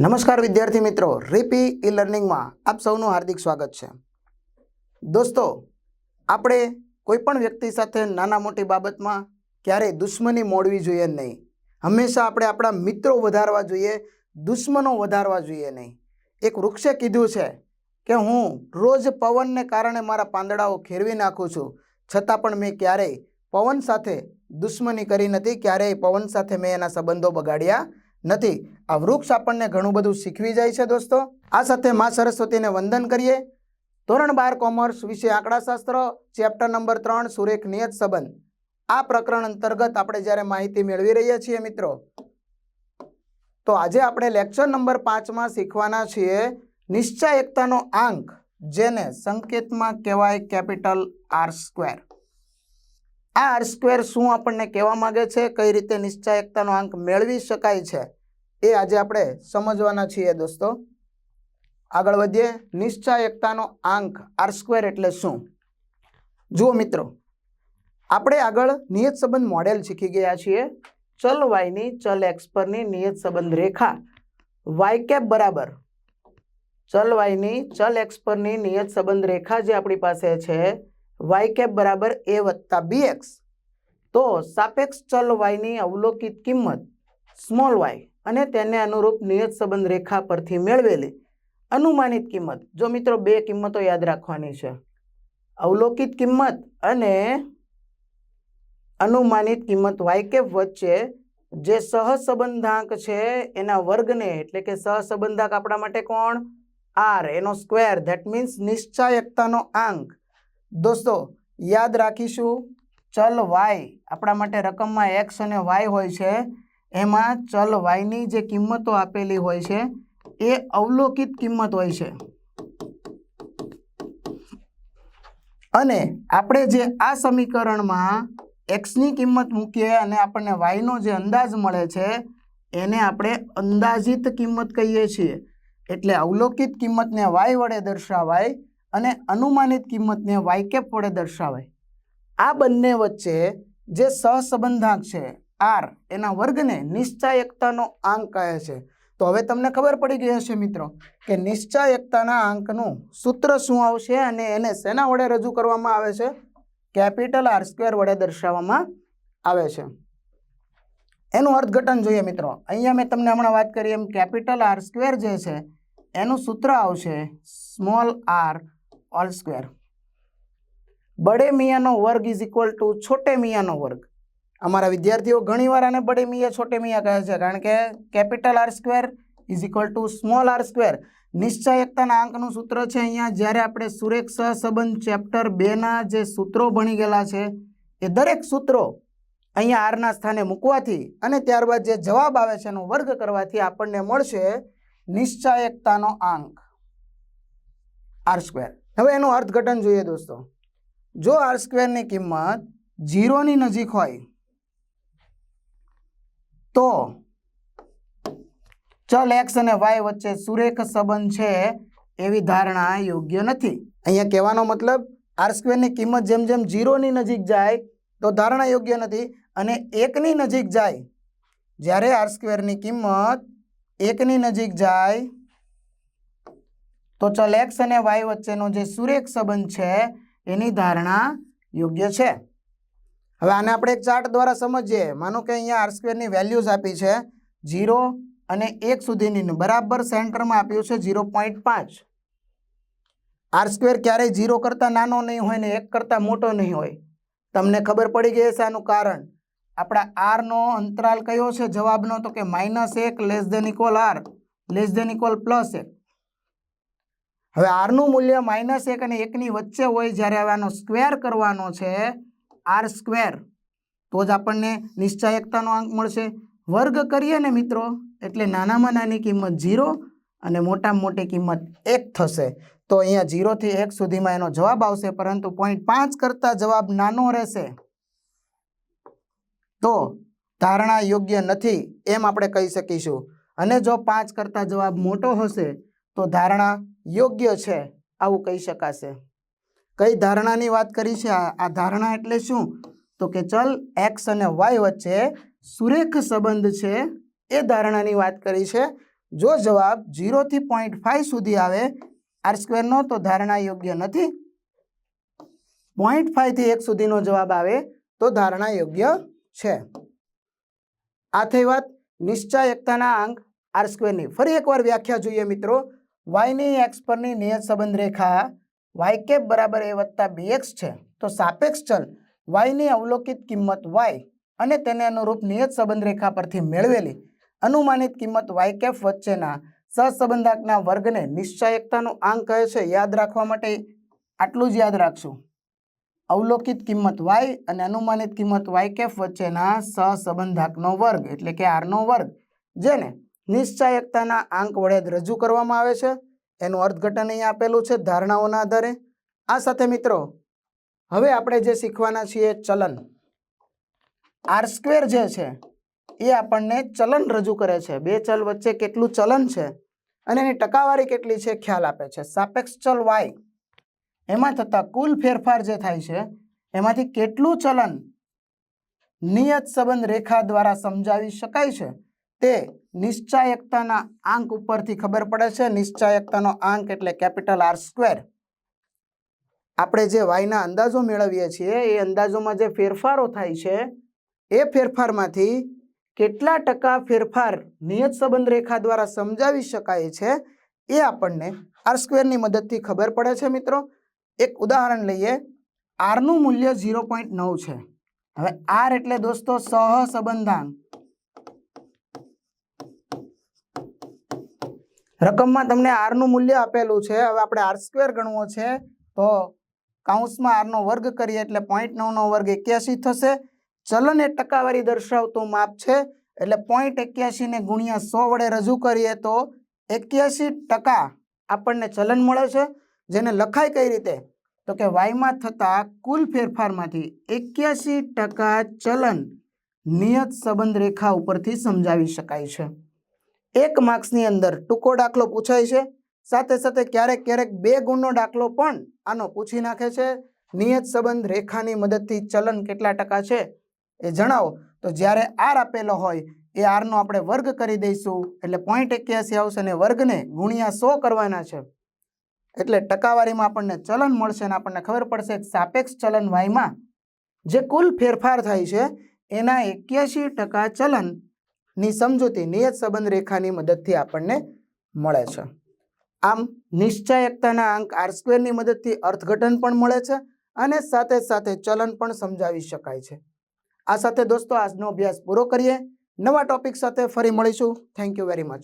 નમસ્કાર વિદ્યાર્થી મિત્રો, રીપી ઈ લર્નિંગમાં આપ સૌનું હાર્દિક સ્વાગત છે. દોસ્તો, આપણે કોઈપણ વ્યક્તિ સાથે નાના મોટી બાબતમાં ક્યારેય દુશ્મની મોડવી જોઈએ નહીં. હંમેશા આપણે આપણા મિત્રો વધારવા જોઈએ, દુશ્મનો વધારવા જોઈએ નહીં. એક વૃક્ષે કીધું છે કે, હું રોજ પવનને કારણે મારા પાંદડાઓ ખેરવી નાખું છું. છતાં પણ મેં ક્યારેય પવન સાથે દુશ્મની કરી નથી, ક્યારેય પવન સાથે મેં એના સંબંધો બગાડ્યા નથી. આ વૃક્ષ આપણને ઘણું બધું શીખવી જાય છે દોસ્તો. આ સાથે મા સરસ્વતીને વંદન કરીએ. ધોરણ બાર કોમર્સ વિશે આંકડાશાસ્ત્ર, ચેપ્ટર નંબર ત્રણ, સુરેખ નિયત સંબંધ. આ પ્રકરણ અંતર્ગત આપણે જ્યારે માહિતી મેળવી રહ્યા છીએ મિત્રો, તો આજે આપણે લેક્ચર નંબર પાંચમાં શીખવાના છીએ નિશ્ચય એકતાનો આંક, જેને સંકેતમાં કહેવાય કેપિટલ આર સ્ક્વેર. આ આર સ્ક્વેર શું આપણને કહેવા માગે છે? કઈ રીતે નિશ્ચય એકતાનો આંક મેળવી શકાય છે? એ આજે આપણે સમજવાના છીએ દોસ્તો. આગળ વધીએ. નિશ્ચય એકતાનો આંક આર સ્ક્વેર એટલે શું? જુઓ મિત્રો, આપણે આગળ નિયત સંબંધ મોડેલ શીખી ગયા છીએ. ચલ વાયની ચલ એક્સ પરની નિયત સંબંધ રેખા. વાય કેપ બરાબર. ચલ વાયની ચલ એક્સ પરની નિયત સંબંધ રેખા જે આપણી પાસે છે વાય કેપ બરાબર એ વત્તા બી એક્સ. તો સાપેક્ષ ચલ વાયની અવલોકિત કિંમત સ્મોલ વાય અને તેને અનુરૂપ નિયત સંબંધ રેખા પરથી મેળવેલી અનુમાનિત કિંમત. જો મિત્રો બે કિંમતો યાદ રાખવાની છે. અવલોકિત કિંમત અને અનુમાનિત કિંમત વાય કેપ વચ્ચે જે સહસંબંધાંક છે એના વર્ગને, એટલે કે સહસંબંધાંક આપણા માટે કોણ? આર. એનો સ્ક્વેર. ધેટ મીન્સ નિશ્ચાયકતાનો આંક. દોસ્તો, યાદ રાખીશું, ચલ વાય આપણા માટે રકમમાં એક્સ અને વાય હોય છે. એમાં ચલ વાયની જે કિંમતો આપેલી હોય છે, એ અવલોકિત કિંમત હોય છે. અને આપણે જે આ સમીકરણમાં એક્સની કિંમત મૂકીએ અને આપણને વાયનો જે અંદાજ મળે છે, એને આપણે અંદાજિત કિંમત કહીએ છીએ. એટલે અવલોકિત કિંમતને વાય વડે દર્શાવાય અને અનુમાનિત કિંમતને વાય કેપ વડે દર્શાવાય આ બંને વચ્ચે જે સહસંબંધાંક છે આર એના વર્ગને નિશ્ચયકતાનો આંક કહે છે. તો હવે તમને ખબર પડી ગઈ હશે મિત્રો કે નિશ્ચયકતાના આંકનું સૂત્ર શું આવશે અને એને શેના વડે રજૂ કરવામાં આવે છે? કેપિટલ આર સ્ક્વેર વડે દર્શાવવામાં આવે છે. એનું અર્થઘટન જોઈએ મિત્રો. અહીંયા મેં તમને હમણાં વાત કરી એમ કેપિટલ આર સ્ક્વેર જે છે, એનું સૂત્ર આવશે સ્મોલ આર ઓલ સ્ક્વેર બડે મિયાનો વર્ગ ઇઝ ઇક્વલ ટુ છોટે મિયાનો વર્ગ. અમારા વિદ્યાર્થીઓ ઘણીવાર આને બડે મિયા, છોટે મિયા કહે છે, કારણ કે capital R square is equal to small R square નિશ્ચયકતાના આંકનું સૂત્ર છે અહીંયા, જ્યારે આપણે સુરેખ સહસંબંધ ચેપ્ટર બેના જે સૂત્રો ભણી ગયેલા છે, એ દરેક સૂત્રો અહીંયા આરના સ્થાને મૂકવાથી અને ત્યારબાદ જે જવાબ આવે છે એનો વર્ગ કરવાથી આપણને મળશે નિશ્ચયકતાનો આંક. આર સ્ક્વેર હવે એનું અર્થઘટન જોઈએ દોસ્તો. જો આર સ્ક્વેરની કિંમત ઝીરોની નજીક હોય, તો ચલ એક્સ અને વાય વચ્ચે સુરેખ સંબંધ છે એવી ધારણા યોગ્ય નથી. અહીંયા કહેવાનો મતલબ આર સ્ક્વેરની કિંમત જેમ જેમ ઝીરોની નજીક જાય, તો ધારણા યોગ્ય નથી. અને એકની નજીક જાય, જ્યારે આર સ્ક્વેરની કિંમત એકની નજીક જાય તો ચલ એક્સ અને વાય વચ્ચેનો જે સુરેખ સંબંધ છે, એની ધારણા યોગ્ય છે. હવે આને આપણે એક ચાર્ટ દ્વારા સમજીએ. માનો કે અહીંયા આર સ્ક્વેરની વેલ્યુઝ આપી છે, ઝીરો અને એક સુધીની, બરાબર સેન્ટરમાં આપ્યું છે ઝીરો પોઈન્ટ પાંચ. આર સ્ક્વેર ક્યારેય ઝીરો કરતાં નાનો નહીં હોય ને એક કરતાં મોટો નહીં હોય. તમને ખબર પડી ગઈ હશે આનું કારણ. આપણા આરનો અંતરાલ કયો છે? જવાબનો તો કે માઇનસ એક less than equal R, less than equal plus એક. હવે આરનું મૂલ્ય માઇનસ એક અને એકની વચ્ચે હોય જ્યારે હવે આનો સ્ક્વેર કરવાનો છે આર સ્ક્વેર તો જ આપણને નિશ્ચયકતાનો આંક મળશે. વર્ગ કરીએ ને મિત્રો, એટલે નાનામાં નાની કિંમત ઝીરો અને મોટામાં મોટી કિંમત એક થશે. તો અહીંયા ઝીરોથી એક સુધીમાં એનો જવાબ આવશે, પરંતુ પોઈન્ટ પાંચ કરતાં જવાબ નાનો રહેશે. તો ધારણા યોગ્ય નથી એમ આપણે કહી શકીશું. અને જો પાંચ કરતાં જવાબ મોટો હશે, તો ધારણા યોગ્ય છે આવું કહી શકાશે. કઈ ધારણાની વાત કરી છે? આ ધારણા એટલે શું? તો કે ચલ એક્સ અને વાય વચ્ચે સુરેખ સંબંધ છે એ ધારણાની વાત કરી છે. જો જવાબ જીરોથી પોઈન્ટ ફાઈવ સુધી આવે આર સ્ક્વેરનો તો ધારણા યોગ્ય નથી. પોઈન્ટ ફાઈવથી એક સુધીનો જવાબ આવે, તો ધારણા યોગ્ય છે. આ થઈ વાત. નિશ્ચય એકતાના અંક આર સ્ક્વેરની ફરી એકવાર વ્યાખ્યા જોઈએ મિત્રો. વાયની એક્સ પરની નિયત સંબંધ રેખા વાય કેપ બરાબર એ વત્તા બીએક્સ છે. તો સાપેક્ષ ચલ વાયની અવલોકિત કિંમત વાય અને તેને અનુરૂપ નિયત સંબંધ રેખા પરથી મેળવેલી અનુમાનિત કિંમત વાય કેપ વચ્ચેના સહસંબંધાકના વર્ગને નિશ્ચય આંક કહે છે. યાદ રાખવા માટે આટલું જ યાદ રાખશું. અવલોકિત કિંમત વાય અને અનુમાનિત કિંમત વાય કેફ વચ્ચેના સહસંબંધાકનો વર્ગ એટલે કે આરનો વર્ગ, જેને નિશ્ચય એકતાના આંક વડે રજૂ કરવામાં આવે છે. એનું અર્થઘટન અહીં આપેલું છે ધારણાઓના આધારે. આ સાથે મિત્રો, હવે આપણે જે શીખવાના છીએ ચલન. આર સ્ક્વેર જે છે, એ આપણને ચલન રજૂ કરે છે. બે ચલ વચ્ચે કેટલું ચલન છે અને એની ટકાવારી કેટલી છે ખ્યાલ આપે છે. સાપેક્ષ ચલ વાય એમાં થતા કુલ ફેરફાર જે થાય છે, એમાંથી કેટલું ચલન નિયત સંબંધ રેખા દ્વારા સમજાવી શકાય છે? તે નિશ્ચાયકતાના આંક ઉપરથી ખબર પડે છે. નિશ્ચાયકતાનો આંક એટલે કેપિટલ આર સ્ક્વેર. આપણે જે વાયના અંદાજો મેળવીએ છીએ, એ અંદાજોમાં જે ફેરફારો થાય છે, એ ફેરફારમાંથી કેટલા ટકા ફેરફાર નિયત સંબંધ રેખા દ્વારા સમજાવી શકાય છે, એ આપણને આર સ્ક્વેરની મદદથી ખબર પડે છે મિત્રો. એક ઉદાહરણ લઈએ. આરનું મૂલ્ય ઝીરો પોઈન્ટ નવ છે. હવે આર એટલે દોસ્તો સહસંબંધાંક. રકમમાં તમને આરનું મૂલ્ય આપેલું છે. હવે આપણે આર સ્ક્વેર ગણવો છે, તો કાઉન્સમાં આરનો વર્ગ કરીએ એટલે પોઈન્ટ નવનો વર્ગ એક્યાસી થશે. ચલન એ ટકાવારી દર્શાવતું માપ છે, એટલે પોઈન્ટ એક્યાસીને ગુણ્યા સો વડે રજૂ કરીએ તો એક્યાસી ટકા આપણને ચલન મળે છે. જેને લખાય કઈ રીતે? તો કે વાયમાં થતા કુલ ફેરફારમાંથી એક્યાસી ટકા ચલન નિયત સંબંધ રેખા ઉપરથી સમજાવી શકાય છે. એક માર્ક્સની અંદર ટૂંકો દાખલો પૂછાય છે. સાથે સાથે ક્યારેક ક્યારેક બે ગુણનો દાખલો પણ આનો પૂછી નાખે છે. નિયત સંબંધ રેખાની મદદથી ચલન કેટલા ટકા છે એ જણાવો. તો જ્યારે આર આપેલો હોય, એ આરનો આપણે વર્ગ કરી દઈશું. એટલે પોઈન્ટ એક્યાસી આવશે અને વર્ગને ગુણ્યા સો કરવાના છે. એટલે ટકાવારીમાં આપણને ચલન મળશે અને આપણને ખબર પડશે કે સાપેક્ષ ચલન વાયમાં જે કુલ ફેરફાર થાય છે, એના એક્યાસી ટકા ચલનની સમજૂતી નિયત સંબંધ રેખાની મદદથી આપણને મળે છે. આમ નિશ્ચયકતાના અંક આર સ્ક્વેરની મદદથી અર્થઘટન પણ મળે છે અને સાથે સાથે ચલન પણ સમજાવી શકાય છે. આ સાથે દોસ્તો, આજનો અભ્યાસ પૂરો કરીએ. નવા ટોપિક સાથે ફરી મળીશું. Thank you very much